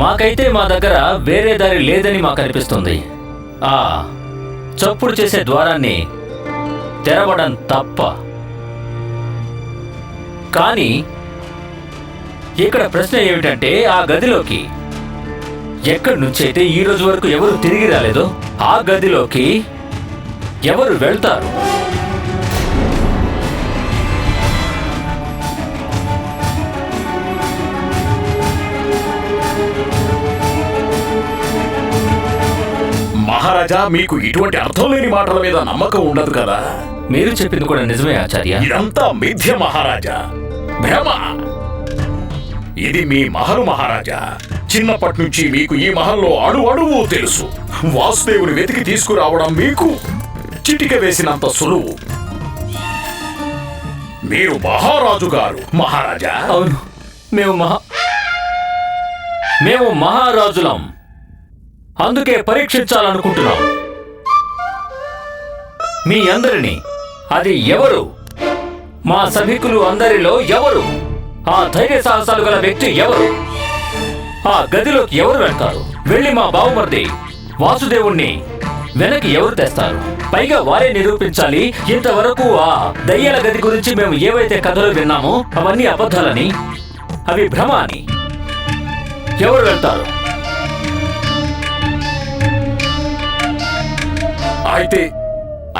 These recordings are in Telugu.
మాకైతే మా దగ్గర వేరే దారి లేదని మాకు అనిపిస్తుంది. ఆ చప్పుడు చేసే ద్వారాన్ని తెరవడం తప్ప. కానీ ఇక్కడ ప్రశ్న ఏమిటంటే ఆ గదిలోకి ఎక్కడి నుంచి అయితే ఈ రోజు వరకు ఎవరు తిరిగి రాలేదో ఆ గదిలోకి ఎవరు వెళ్తారు? మహారాజా మీకు ఇటువంటి అర్థం లేని మాటల మీద నమ్మకం ఉండదు కదా? మీరు చెప్పింది కూడా నిజమే ఆచార్య. ఇదంతా మిథ్య మహారాజా. భ్రమ. ఇది మీ మహలు మహారాజా. చిన్నప్పటి నుంచి మీకు ఈ మహల్లో అణు అణువు తెలుసు. వాసుదేవుని వెతికి తీసుకురావడం మీకు చిటిక వేసినంత సులువు. మీరు మహారాజు గారు మహారాజా. అవును. మేము మహా మేము మహారాజులం. అందుకే పరీక్షించాలనుకుంటున్నాం. మీ అందరినీ అది ఎవరు? మా సభికులు అందరిలో ఎవరు? ఆ ధైర్య సాహసాలు గల వ్యక్తి ఎవరు? ఆ గదిలోకి ఎవరు వెళ్తారు? వెళ్ళి మా బావుమర్ది వాసుదేవుణ్ణి వెనక్కి ఎవరు తెస్తారు? పైగా వారే నిరూపించాలి ఇంతవరకు ఆ దయ్యాల గది గురించి మేము ఏవైతే కథలు విన్నామో అవన్నీ అబద్ధాలని అవి భ్రమ అని ఎవరు వెళ్తారు? అయితే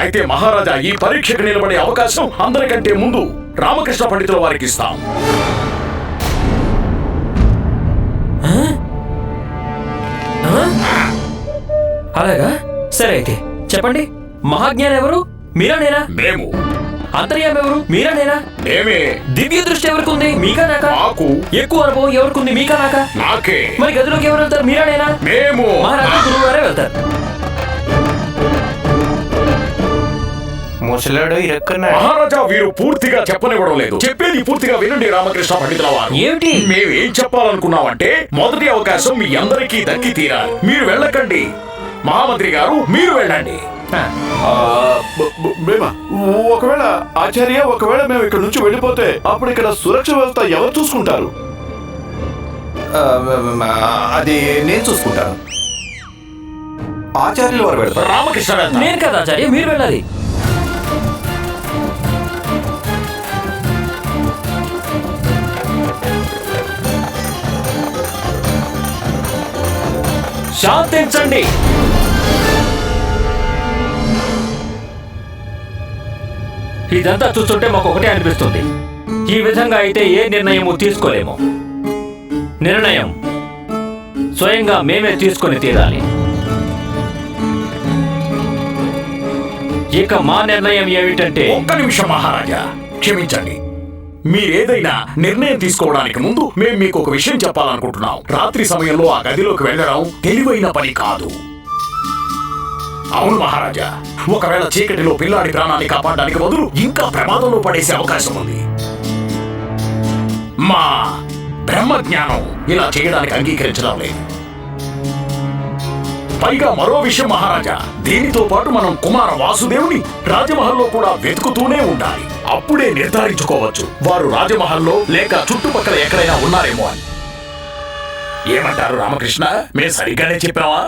అయితే మహారాజా ఈ పరీక్షకు నిలబడే అవకాశం అందరికంటే ముందు రామకృష్ణ పండితుల వారికి ఇస్తాం. అలాగా? సరే అయితే చెప్పండి. మహాజ్ఞానం ఎవరు? మీరా నేనా? మేము. అంతర్యామి ఎవరు? మీరా నేనా? మేమే. దివ్య దృష్టి ఎవరికి ఉంది మీకా నాకా? మాకు. ఎక్కువ అనుభవం ఎవరికి ఉంది మీకా నాకా? నాకే. మరి గదిలోకి ఎవరు వెళ్తారు? మీరా నేనా? మేము. మహారాజా గురువు గారే వెళ్తారు. ముసలాడు ఇరుక్కున్నాడు. మహారాజా వీరు పూర్తిగా చెప్పనివ్వడం లేదు. చెప్పేది పూర్తిగా వినండి రామకృష్ణ పండితుల వారు. ఏమిటి? మేమేం చెప్పాలనుకున్నామంటే మొదటి అవకాశం మీ అందరికీ దక్కి తీరాలి. మీరు వెళ్ళకండి. మహామంత్రి గారు మీరు వెళ్ళండి. మేమా ఒకవేళ ఆచార్య ఒకవేళ మేము ఇక్కడ నుంచి వెళ్ళిపోతే అప్పుడు ఇక్కడ సురక్ష వ్యవస్థ ఎవరు చూసుకుంటారు? ఆ, అది నేను చూసుకుంటాను. ఆచార్యులు వారు పెడతారు రామకృష్ణ వెళ్తారు. నేను కదా ఆచార్య మీరు వెళ్ళాలి. శాంతించండి. ఇదంతా చూస్తుంటే మాకు ఒకటే అనిపిస్తుంది. ఈ విధంగా అయితే ఏ నిర్ణయము తీసుకోలేము. నిర్ణయం. స్వయంగా మేమే తీసుకొని తీరాలి. ఇక మా నిర్ణయం ఏమిటంటే ఒక్క నిమిషం మహారాజా క్షమించండి. మీరేదైనా నిర్ణయం తీసుకోవడానికి ముందు మేము మీకు ఒక విషయం చెప్పాలనుకుంటున్నాం. రాత్రి సమయంలో ఆ గదిలోకి వెళ్ళడం తెలివైన పని కాదు. అవును మహారాజా ఒకవేళ చీకటిలో పిల్లాడి ప్రాణాన్ని కాపాడడానికి బదులు ఇంకా ప్రమాదంలో పడేసే అవకాశం ఉంది. మా బ్రహ్మ జ్ఞానం ఇలా చేయడానికి అంగీకరించడం లేదు. పైగా మరో విషయం మహారాజా దీనితో పాటు మనం కుమార వాసుదేవుని రాజమహల్లో కూడా వెతుకుతూనే ఉండాలి. అప్పుడే నిర్ధారించుకోవచ్చు. వారు రాజమహల్లో లేక చుట్టుపక్కల ఎక్కడైనా ఉన్నారేమో అని. ఏమంటారు రామకృష్ణ? మేము సరిగ్గానే చెప్పావా?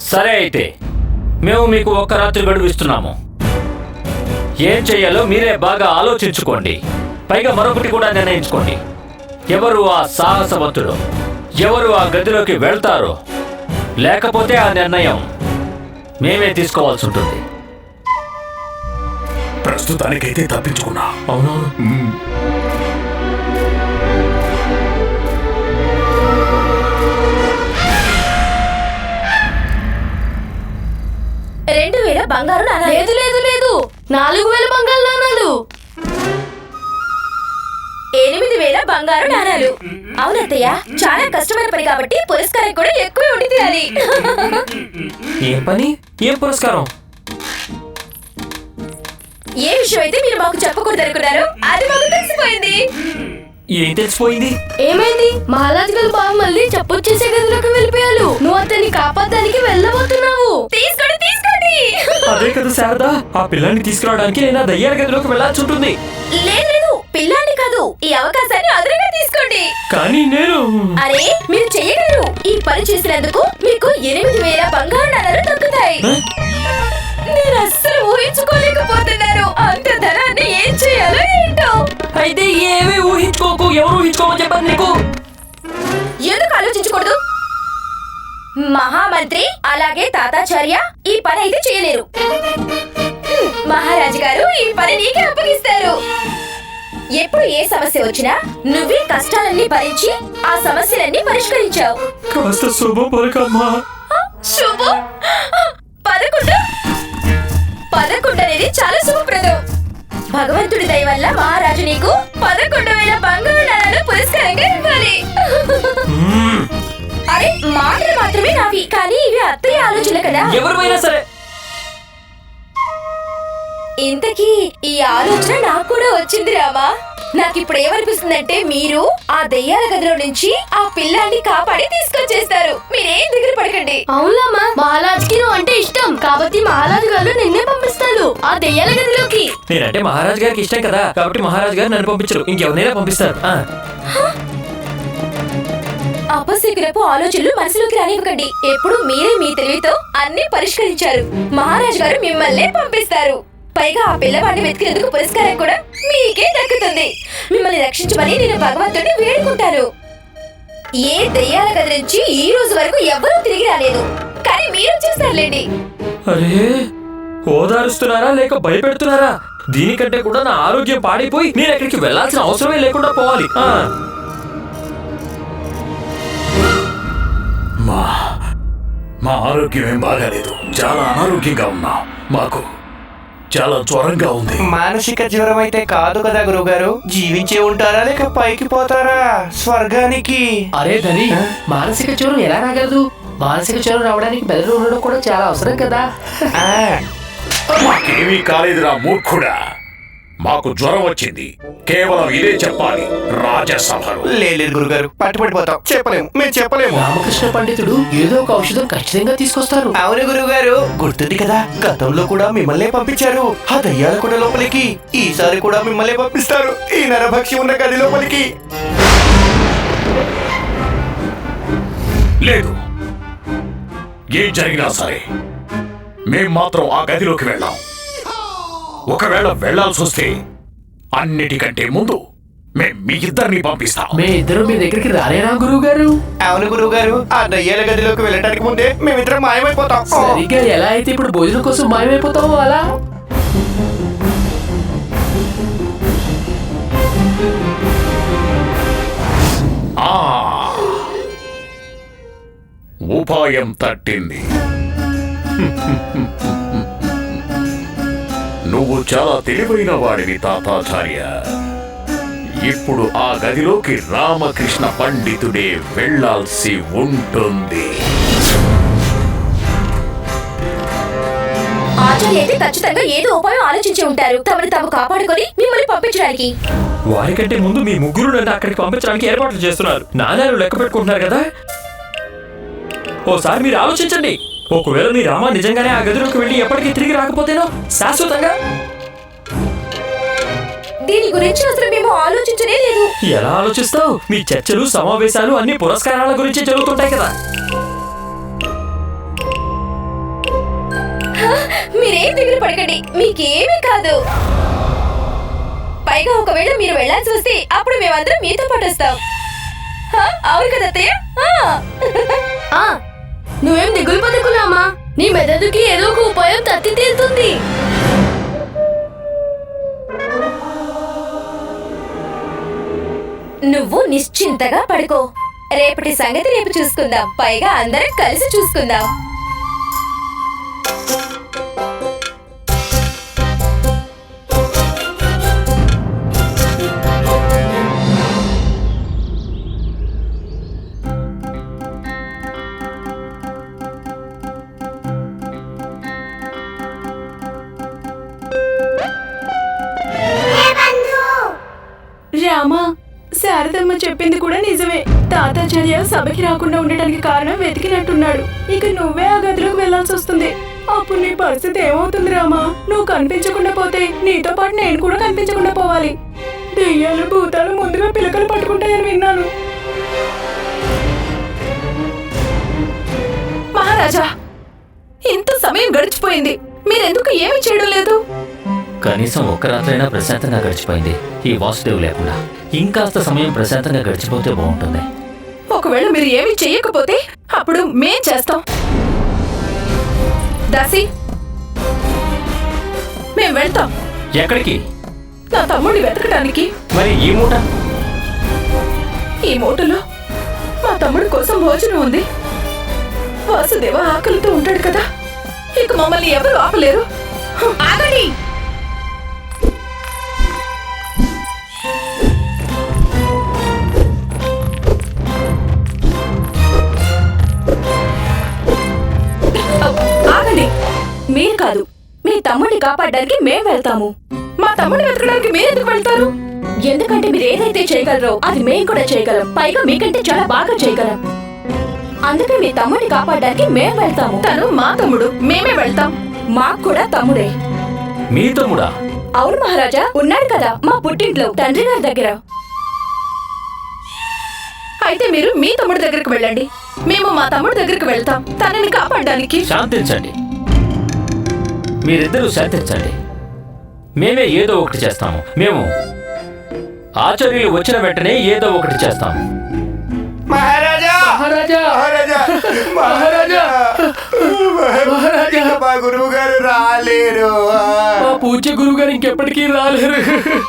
సరే అయితే మేము మీకు ఒక్క రాత్రి గడువు ఇస్తున్నాము. ఏం చేయాలో మీరే బాగా ఆలోచించుకోండి. పైగా మరొకటి కూడా నిర్ణయించుకోండి. ఎవరు ఆ సాహసవంతుడు? ఎవరు ఆ గదిలోకి వెళ్తారో లేకపోతే ఆ నిర్ణయం మేమే తీసుకోవాల్సి ఉంటుంది. ప్రస్తుతానికైతే తప్పించుకున్నా. అవునవును రెండు వేల బంగారు నాణాలు. లేదు లేదు లేదు. నాలుగు వేల బంగారు నాణాలు. ఎనిమిది వేల బంగారు నాణాలు. అవునత్తయ్య చాలా కష్టమైన పని కాబట్టి పురస్కారం కూడా ఎక్కువ ఉండి తీరాలి. ఏం పని? ఏం పురస్కారం? ఏ విషయం అయితే మీరు మాకు చెప్పకూడదు అనుకున్నారు అది మాకు తెలిసిపోయింది. ఏం తెలిసిపోయింది? ఏమైంది? మహారాజు గారు బామ్మల్ని చెప్పొచ్చేసే గదిలోకి వెళ్ళిపోయారు. నువ్వు అతన్ని కాపాడడానికి వెళ్ళబోతున్నావు. తీసుకోండి తీసుకోండి. అదే కదా శారదా ఆ పిల్లాన్ని తీసుకురావడానికి నేను దయ్యాల గదిలోకి వెళ్ళాల్సి ఉంటుంది. లేదు పిల్లాన్ని కాదు ఈ అవకాశాన్ని అదనంగా తీసుకోండి. కానీ నేను అరే మీరు చెయ్యగలరు ఈ పని చేసినందుకు మీకు ఎనిమిది వేల బంగారు నాణాలు దక్కుతాయి? నేను అస్సలు ఊహించుకోలేకపోతున్నాను. అంత ధనాన్ని ఏం చేయాలో ఏంటో. అయితే ఏమీ ఊహించుకోకు ఎవరు ఊహించుకోమని చెప్పాను నీకు? ఎందుకు ఆలోచించకూడదు? మహామంత్రి అలాగే తాతాచార్య ఈ పని అయితే చేయలేరు. మహారాజు గారు ఈ పని నీకే అప్పగిస్తారు. ఎప్పుడు ఏ సమస్య వచ్చినా నువ్వే కష్టాలన్నీ భరించి ఆ సమస్యలన్నీ పరిష్కరించావు. కాస్త శుభం పలకమ్మా. శుభం? పదకొండు? పదకొండు అనేది చాలా శుభప్రదం. భగవంతుడి దయ వల్ల మహారాజు నీకు పదకొండు వేల బంగారు నాణాలు పురస్కారంగా ఇవ్వాలి. అరే మాటలు మాత్రమే నావి. కానీ ఇవి అత్తయ్య ఆలోచనలు కదా. ఎవరిమైనా సరే ఇంతకీ ఈ ఆలోచన నాకు కూడా వచ్చింది రామా. నాకు ఇప్పుడు ఏమనిపిస్తుందంటే మీరు ఆ దెయ్యాల గదిలో నుంచి ఆ పిల్లాన్ని కాపాడి తీసుకొచ్చేస్తారు. మీరేం దగ్గర పడకండి. అవునమ్మా మహారాజ్కి నువ్వు అంటే ఇష్టం. కాబట్టి మహారాజు గారు నిన్నే పంపిస్తాను. ఆ దెయ్యాల గదిలోకి. నేనంటే మహారాజ్ గారికి ఇష్టం కదా. కాబట్టి మహారాజ్ గారు నన్ను పంపించరు. ఇంకెవరినైనా పంపిస్తారు. ఆ. అపశకునపు ఆలోచనలు మనసులోకి రానివ్వకండి. ఎప్పుడు మీరే మీ తెలివితో అన్ని పరిష్కరించారు. మహారాజు గారు మిమ్మల్నే పంపిస్తారు. పైగా ఆ పిల్లవాడిని వెతికినందుకు పురస్కారం కూడా మీకే దక్కుతుంది. మిమ్మల్ని రక్షించమని నేను భగవంతుడిని వేడుకుంటాను. ఏ దెయ్యాల గది నుంచి ఈ రోజు వరకు ఎవ్వరూ తిరిగి రాలేదు. కానీ మీరు చూస్తారులేండి అరే ఓదారుస్తున్నారా లేక భయపెడుతున్నారా? దీనికంటే కూడా నా ఆరోగ్యం పాడైపోయి నేను ఎక్కడికి వెళ్ళాల్సిన అవసరమే లేకుండా పోవాలి. ఆ. మా మా ఆరోగ్యం ఏం బాగాలేదు. చాలా అనారోగ్యంగా ఉన్నా. మాకు చాలా జ్వరంగా ఉంది. మానసిక జ్వరం అయితే కాదు కదా గురుగారు? జీవించే ఉంటారా లేక పైకి పోతారా? స్వర్గానికి? అరే ధని మానసిక జ్వరం ఎలా రాగలదు? మానసిక జ్వరం రావడానికి మెదడు ఉండడం కూడా చాలా అవసరం కదా. ఆ, మాకేమీ కాలేదురా మూర్ఖుడా. మాకు జ్వరం వచ్చింది. కేవలం ఇదే చెప్పాలి. రాజ్యసభలో లేదు గురుగారు పట్టుబడిపోతాం చెప్పలేము. మేము చెప్పలేము. రామకృష్ణ పండితుడు ఏదో ఒక ఔషధం ఖచ్చితంగా తీసుకొస్తారు. అవును గురుగారు. గుర్తుంది కదా గతంలో కూడా మిమ్మల్నే పంపించారు. ఆ దయ్యాల కూడా లోపలికి ఈసారి కూడా మిమ్మల్ని పంపిస్తారు. ఈ నరభక్షి ఉన్న గది లోపలికి. లేదు. ఏం జరిగినా సరే మేం మాత్రం ఆ గదిలోకి వెళ్ళాం. ఒకవేళ వెళ్ళాల్సి వస్తే అన్నిటికంటే ముందు మేం మీ ఇద్దరిని పంపిస్తాం. మే ఇద్దరు మీ దగ్గరికి రాలేనా గురువు గారు అవును గురుగారు ఆ దయ్యాల గదిలోకి వెళ్ళడానికి ముందే మేమిద్దరం మాయమైపోతాం. సరిగ్గా ఎలా అయితే ఇప్పుడు భోజనం కోసం మాయమైపోతావో అలా? ఆ ఉపాయం తట్టింది. నువ్వు చాలా తెలివైన వాడివి తాతాచార్య. ఇప్పుడు ఆ గదిలోకి రామకృష్ణ పండితుడే వెళ్ళాల్సి ఉంటుంది. ఆచార్య అయితే ఖచ్చితంగా ఏదో ఉపాయం ఆలోచించి ఉంటారు. తమను తాము కాపాడుకొని మిమ్మల్ని పంపించడానికి. వారికంటే ముందు మీ ముగ్గురు నన్ను అక్కడికి పంపించడానికి ఏర్పాట్లు చేస్తున్నారు. నాణ్యాలు లెక్క పెట్టుకుంటున్నారు కదా? ఓసారి మీరు ఆలోచించండి. ఒకవేళ మీ రామ నిజంగానే ఆ గదిలోకి వెళ్ళి ఎప్పటికీ తిరిగి రాకపోతేనో శాశ్వతంగా? దీని గురించి అసలు మేము ఆలోచించనే లేదు. ఎలా ఆలోచిస్తావు? మీ చర్చలు సమావేశాలు అన్ని పురస్కారాల గురించి జరుగుతుంటాయి కదా. మీరేం దిగులు పడకండి. మీకేమీ కాదు. పైగా ఒకవేళ మీరు వెళ్ళాల్సి వస్తే అప్పుడు మేమందరం మీతో పాటు వస్తాం? అవును కదా అత్తయ్య? నువ్వేం దిగులు పదుకున్నామా నీ మెదడుకి ఏదో ఒక ఉపాయం తత్తి తీరుతుంది నువ్వు నిశ్చింతగా పడుకో. రేపటి సంగతి రేపు చూసుకుందాం. పైగా అందరం కలిసి చూసుకుందాం. రామా శారదమ్మ చెప్పింది కూడా నిజమే. తాతాచార్య సభకి రాకుండా ఉండటానికి కారణం వెతికినట్టున్నాడు. ఇక నువ్వే ఆ గదిలోకి వెళ్ళాల్సి వస్తుంది. అప్పుడు నీ పరిస్థితి ఏమవుతుంది రామా? నువ్వు కనిపించకుండా పోతే నీతో పాటు నేను కూడా కనిపించకుండా పోవాలి. దెయ్యాలు భూతాలు ముందుగా పిలకలు పట్టుకుంటాయని విన్నాను. మహారాజా ఇంత సమయం గడిచిపోయింది. మీరెందుకు ఏమి చేయడం లేదు? కనీసం ఒక్క రాత్రైనా ప్రశాంతంగా గడిచిపోయింది. ఈ వాసుదేవ్ లేకుండా. ఇంకాస్త సమయం ప్రశాంతంగా గడిచిపోతే బాగుంటుంది. ఒకవేళ మీరు ఏమీ చెయ్యకపోతే అప్పుడు మేం చేస్తాం. దాసి మేం వెళ్తాం. ఎక్కడికి? నా తమ్ముడిని వెతకడానికి మరి ఈ మూట? ఈ మూటలో మా తమ్ముడి కోసం భోజనం ఉంది. వాసుదేవ ఆకలితో ఉంటాడు కదా. ఇక మమ్మల్ని ఎవరు ఆపలేరు. ఆగండి! మీరు కాదు. మీ తమ్ముడిని కాపాడడానికి మేం వెళ్తాము. మా తమ్ముడిని వెతకడానికి మీరెందుకు వెళ్తారు? ఎందుకంటే మీరు ఏదైతే చేయగలరో అది మేం కూడా చేయగలం. పైగా మీకంటే చాలా బాగా చేయగలం. అందుకే మీ తమ్ముడిని కాపాడడానికి మేం వెళ్తాము. తను మా తమ్ముడు. మేమే వెళ్తాం. మాకు కూడా తమ్ముడే. మీ తమ్ముడా? అవును మహారాజా ఉన్నాడు కదా మా పుట్టింట్లో తండ్రి గారి దగ్గర. అయితే మీరు మీ తమ్ముడి దగ్గరికి వెళ్ళండి. మేము మా తమ్ముడి దగ్గరికి వెళ్తాం. తనని కాపాడడానికి. శాంతించండి. మీరిద్దరూ శాంతించండి మేమే ఏదో ఒకటి చేస్తాము. మేము ఆచార్యులు వచ్చిన వెంటనే ఏదో ఒకటి చేస్తాము. మహారాజా! మహారాజా! మహారాజా! మహారాజా! మహారాజా! మా గురువు గారు రాలేరు. మా పూజ్య గురువు గారు ఇంకెప్పటికీ రాలేరు.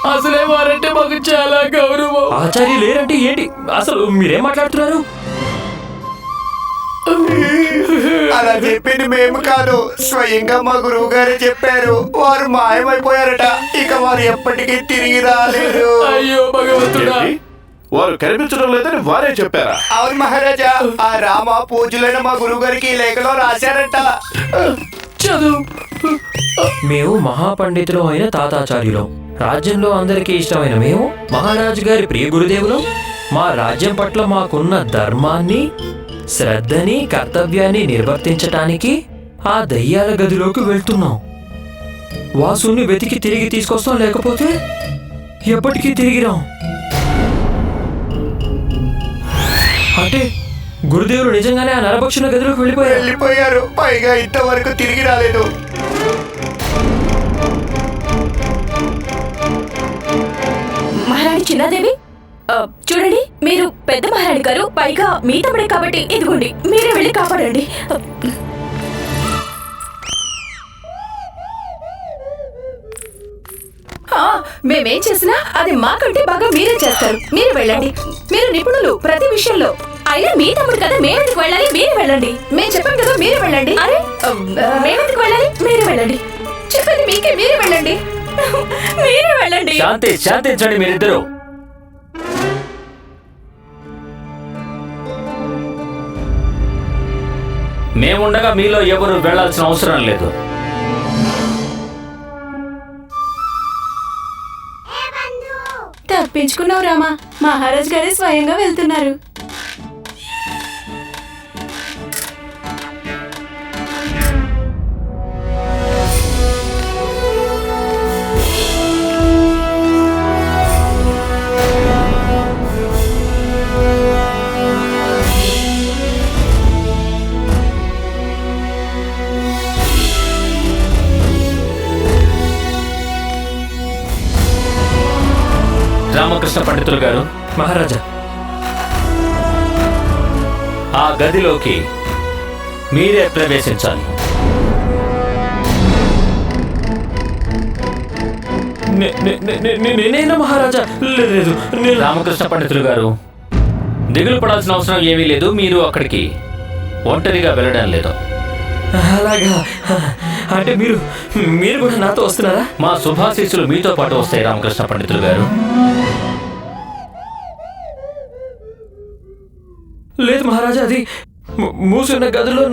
అసలే వారంటే మాకు చాలా గౌరవం. ఆచార్య లేరంటే ఏంటి? అసలు మీరేం మాట్లాడుతున్నారు? మేము కాదు స్వయంగా మా గురువు గారే చెప్పారు. వారు మాయమైపోయారట. ఇక వారు ఎప్పటికీ తిరిగి రాలేరు అయ్యో భగవంతుడా? వారు కనిపించడం లేదని వారే చెప్పారా? అవును మహారాజా ఆ రామ పూజలైన మా గురువు గారికి ఈ లేఖలో రాశారట. చదువు. మేము మహాపండితులు అయిన తాతాచార్యులం. రాజ్యంలో అందరికీ ఇష్టమైన మేము మహారాజు గారి ప్రియ గురుదేవులు. మా రాజ్యం పట్ల మాకున్న ధర్మాన్ని శ్రద్ధని కర్తవ్యాన్ని నిర్వర్తించటానికి ఆ దయ్యాల గదిలోకి వెళ్తున్నాం. వాసుని వెతికి తిరిగి తీసుకొస్తాం లేకపోతే ఎప్పటికీ తిరిగి రాం అంటే గురుదేవులు నిజంగానే ఆ నరభక్షణ గదిలోకి వెళ్ళిపోయారు? వెళ్ళిపోయారు. పైగా ఇంతవరకు తిరిగి రాలేదు. మహారాణి చిన్నాదేవి చూడండి మీరు పెద్ద మహారాణి గారు పైగా మీ తమ్ముడే కాబట్టి ఇదిగోండి మీరే వెళ్ళి కాపాడండి. మేమేం చేసినా అది మాకంటే బాగా మీరే చేస్తారు. మీరు వెళ్ళండి. మీరు నిపుణులు ప్రతి విషయంలో. అయినా మీ తమ్ముడు కదా మేమెందుకు వెళ్ళాలి? మీరు వెళ్ళండి. మేము చెప్పాం కదా మీరు వెళ్ళండి. అరే మేమెందుకు వెళ్ళాలి? మీరు వెళ్ళండి. చెప్పండి మీకే మీరే వెళ్ళండి. మీరు వెళ్ళండి. శాంతి శాంతించండి మీరిద్దరూ. మేముండగా మీలో ఎవరు వెళ్ళాల్సిన అవసరం లేదు. తప్పించుకున్నావు రామా. మహారాజ్ గారే స్వయంగా వెళ్తున్నారు. రామకృష్ణ పండితులు గారు మహారాజా. ఆ గదిలోకి మీరే ప్రవేశించాలి. నేనేనా మహారాజా? లేదు లేదు. నేను రామకృష్ణ పండితులు గారు దిగులు పడాల్సిన అవసరం ఏమీ లేదు. మీరు అక్కడికి ఒంటరిగా వెళ్ళడం లేదు. అలాగా. అంటే మీరు మీరు కూడా నాతో వస్తున్నారా? మా శుభాశీస్సులు మీతో పాటు వస్తాయి రామకృష్ణ పండితులు గారు. లేదు మహారాజా అది ము- మూసున్న గదిలో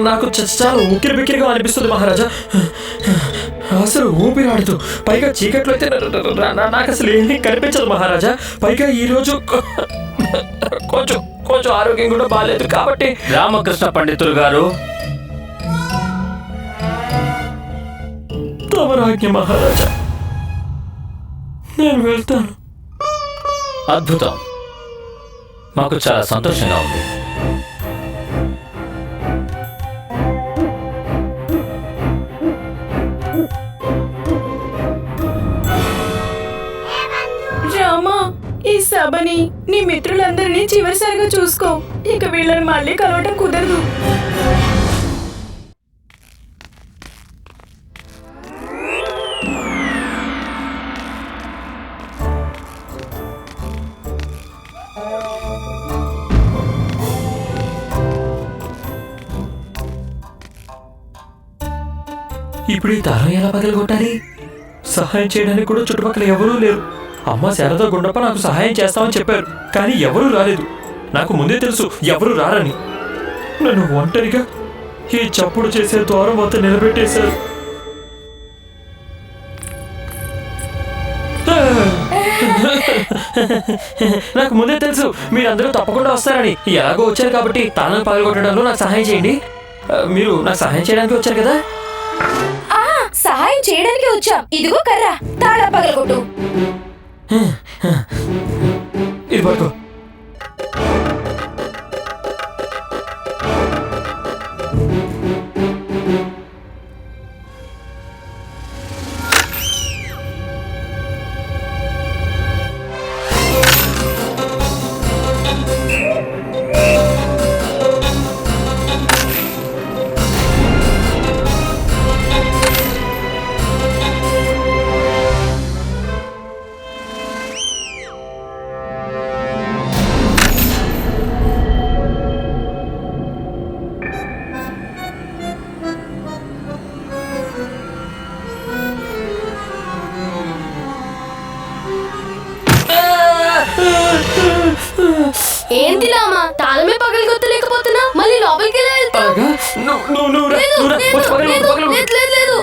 నాకు చాలా ఉక్కిరి బిక్కిరిగా అనిపిస్తుంది మహారాజా. అసలు ఊపిరాడుతూ పైగా చీకట్లో అయితే నాకు అసలు ఏమీ కనిపించదు మహారాజా. పైగా ఈ రోజు కొ- కొంచెం కొంచెం ఆరోగ్యం కూడా బాగాలేదు కాబట్టి రామకృష్ణ పండితులు గారు తమరాజ్ఞ మహారాజా. నేను వెళ్తాను. అద్భుతం. మాకు చాలా సంతోషంగా ఉంది. రామా ఈ సభని నీ మిత్రులందరినీ చివరిసారిగా చూసుకో. ఇక వీళ్ళని మళ్ళీ కలవటం కుదరదు. ఇప్పుడు ఈ దారం ఎలా పగలగొట్టాలి? సహాయం చేయడానికి కూడా చుట్టుపక్కల ఎవరూ లేరు. అమ్మ శారద గుండప్ప నాకు సహాయం చేస్తామని చెప్పారు కానీ ఎవరూ రాలేదు. నాకు ముందే తెలుసు ఎవరు రారని. నన్ను ఒంటరిగా ఈ చప్పుడు చేసే ద్వారం వద్ద నిలబెట్టేశారు. నాకు ముందే తెలుసు మీరందరూ తప్పకుండా వస్తారని. ఎలాగో వచ్చారు కాబట్టి తాను పగలగొట్టడంలో నాకు సహాయం చేయండి. మీరు నాకు సహాయం చేయడానికి వచ్చారు కదా? చేయడానికి వచ్చాం. ఇదిగో కర్ర. తాళ పగలగొట్టు. ఇది పట్టుకో.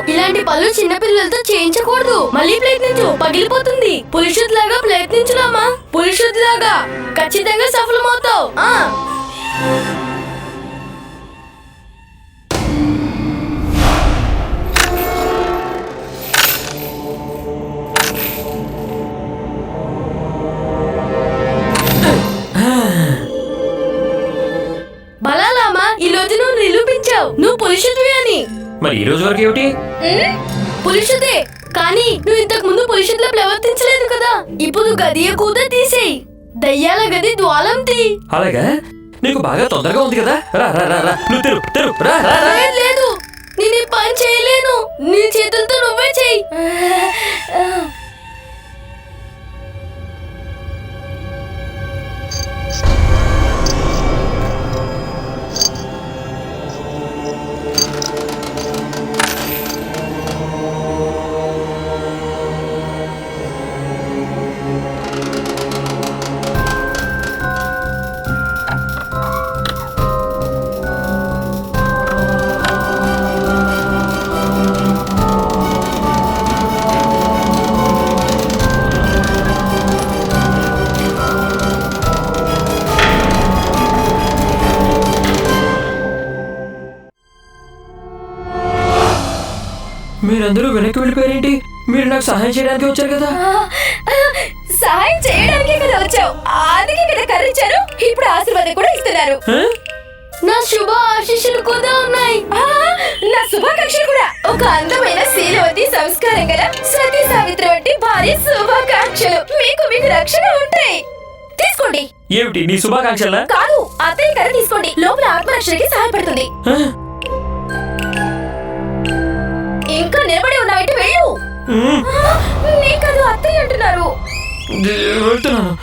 ఇలాంటి పనులు చిన్న పిల్లలతో చేయించకూడదు. మళ్ళీ ప్రయత్నించు. పగిలిపోతుంది. పురుషుద్ లాగా ప్రయత్నించురామా. పురుషుద్ లాగా ఖచ్చితంగా సఫలమవుతావు. ఆ. పురుషుడివి అని మరి ఈ రోజు వరకు ఏమిటి? పురుషుదే కానీ నువ్వు ఇంతకు ముందు పురుషుడిలో ప్రవర్తించలేదు కదా. ఇప్పుడు గదియ కూత తీసేయి. దయ్యాల గది ద్వాలం తీ అలాగా? నీకు బాగా తొందరగా ఉంది కదా. రా రా రా రా. నువ్వు తెరు తెరు రా రా రా. లేదు, లేదు. నేను ఈ పని చేయలేను. నీ చేతులతో నువ్వే చెయ్యి మీరందరూ వెనక్కి వెళ్ళిపోయారేంటి? మీరు నాకు సహాయం చేయడానికి వచ్చారు కదా? సహాయం చేయడానికే కదా వచ్చావు. అందుకే కదా కర్ర ఇచ్చారు. ఇప్పుడు ఆశీర్వాదం కూడా ఇస్తున్నారు? నా శుభ ఆశీస్సులు కూడా ఉన్నాయి. నా శుభాకాంక్షలు కూడా. ఒక అందమైన శీలవతి సంస్కారం గల సతీ సావిత్రి వంటి భారీ శుభాకాంక్షలు మీకు మీకు రక్షణ ఉంటాయి. తీసుకోండి. ఏమిటి? నీ శుభాకాంక్షలా? కాదు అత్తయ్య కర్ర తీసుకోండి. లోపల ఆత్మరక్షణకి సహాయపడుతుంది. ఆ? ఇంకా నిలబడి ఉన్నావంటే? వెళ్ళు. ఉమ్, ఆ, నీకదు అత్తయ్య అంటున్నారు. వెళ్తున్నాను.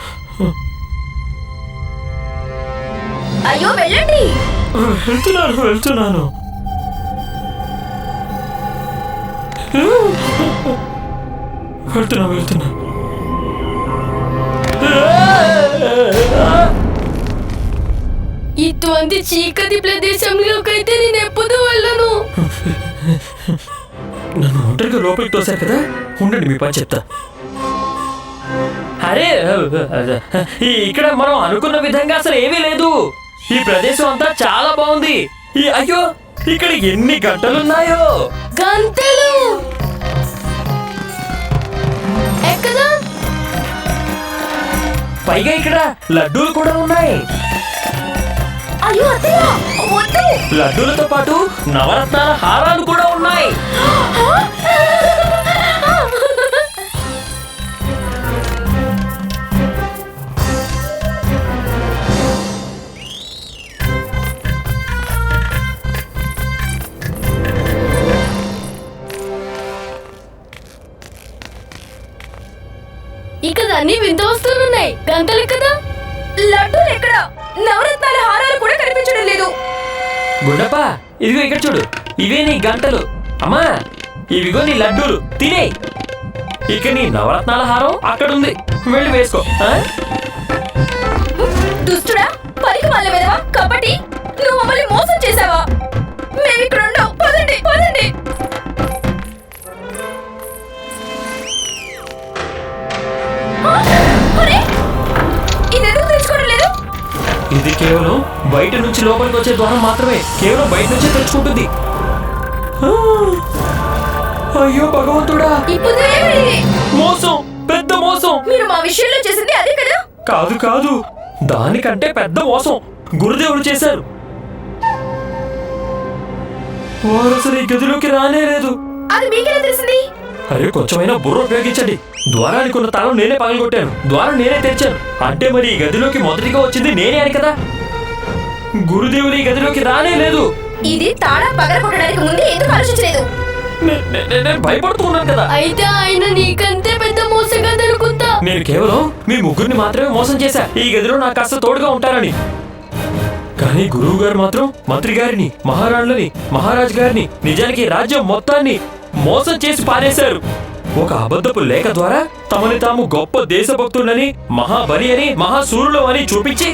అయ్యో వెళ్ళండి. వెళ్తున్నాను వెళ్తున్నాను. వెళ్తున్నా వెళ్తున్నా ఇటువంటి చీకటి ప్రదేశంలోకైతే నేను ఎప్పుడు వెళ్ళను. నన్ను ఒంటరిగా లోపలికి తోసారు కదా? ఉండండి మీ పని చెప్తా. అరే ఇక్కడ మనం అనుకున్న విధంగా అసలు ఏమీ లేదు. ఈ ప్రదేశం అంతా చాలా బాగుంది. అయ్యో ఇక్కడ ఎన్ని గంటలున్నాయో. గంటలు? పైగా ఇక్కడ లడ్డూలు కూడా ఉన్నాయి. అయ్యో అత్తయ్య! వద్దు లడ్డూలతో పాటు నవరత్నాల హారాలు కూడా ఉన్నాయి. ఇక్కడ అన్ని వింత వస్తువులున్నాయి గంటలు కదా? లడ్డూలు ఎక్కడ? నవరత్నాల హారాలు కూడా కనిపించడం లేదు. గుండప్ప ఇదిగో ఇక్కడ చూడు. ఇవే నీ గంటలు. అమ్మా ఇవిగో నీ లడ్డూలు. తినే. ఇక నీ నవరత్నాల హారం అక్కడ ఉంది వెళ్ళి వేసుకో? దుష్టుడా పనికి వాళ్ళ విధవా కబడ్డీ? నువ్వు మమ్మల్ని మోసం చేసావా మేము ఇక్కడ ఉండవు పదండి పదండి. ఇది కేవలం బయట నుంచి లోపలికి వచ్చే ద్వారం మాత్రమే. కేవలం బయట నుంచే తెచ్చుకుంటుంది ఆ! అయ్యో భగవంతుడా! ఇప్పుడు మోసం! పెద్ద మోసం! మీరు మా విషయంలో చేసింది అదే కదా? కాదు కాదు. దానికంటే పెద్ద మోసం గురుదేవుడు చేశారు. వారు అసలు ఈ గదిలోకి రానే లేదు. అది మీకెలా తెలిసింది? అరే కొంచెమైనా బుర్ర ఉపయోగించండి. ద్వారానికి ఉన్న తాళం నేనే పగలగొట్టాను. ద్వారం నేనే తెరిచాను. అంటే మరి ఈ గదిలోకి మొదటిగా వచ్చింది నేనే అని కదా? గురుదేవులు ఈ గదిలోకి రానే లేదు. ఇది తాళం పగలగొట్టడానికి ముందే ఎందుకు ఆలోచించలేదు? నే- నే- నే- నేను భయపడుతూ ఉన్నాను కదా. అయితే ఆయన నీకంతే పెద్ద మోసగా దొరుకుతా నేను కేవలం మీ ముగ్గురిని మాత్రమే మోసం చేశా. ఈ గదిలో నాకు కాస్త తోడుగా ఉంటారని. కానీ గురువు గారు మాత్రం మంత్రి గారిని మహారాణులని మహారాజ్ గారిని నిజానికి రాజ్యం మొత్తాన్ని మోసం చేసి పారేశారు ఒక అబద్ధపు లేఖ ద్వారా తమని తాము గొప్ప దేశభక్తులని మహాబలి అని మహాసూరులు అని చూపించి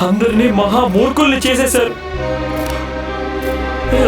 అందరినీ మహామూర్ఖుల్ని చేసేశారు ఆ!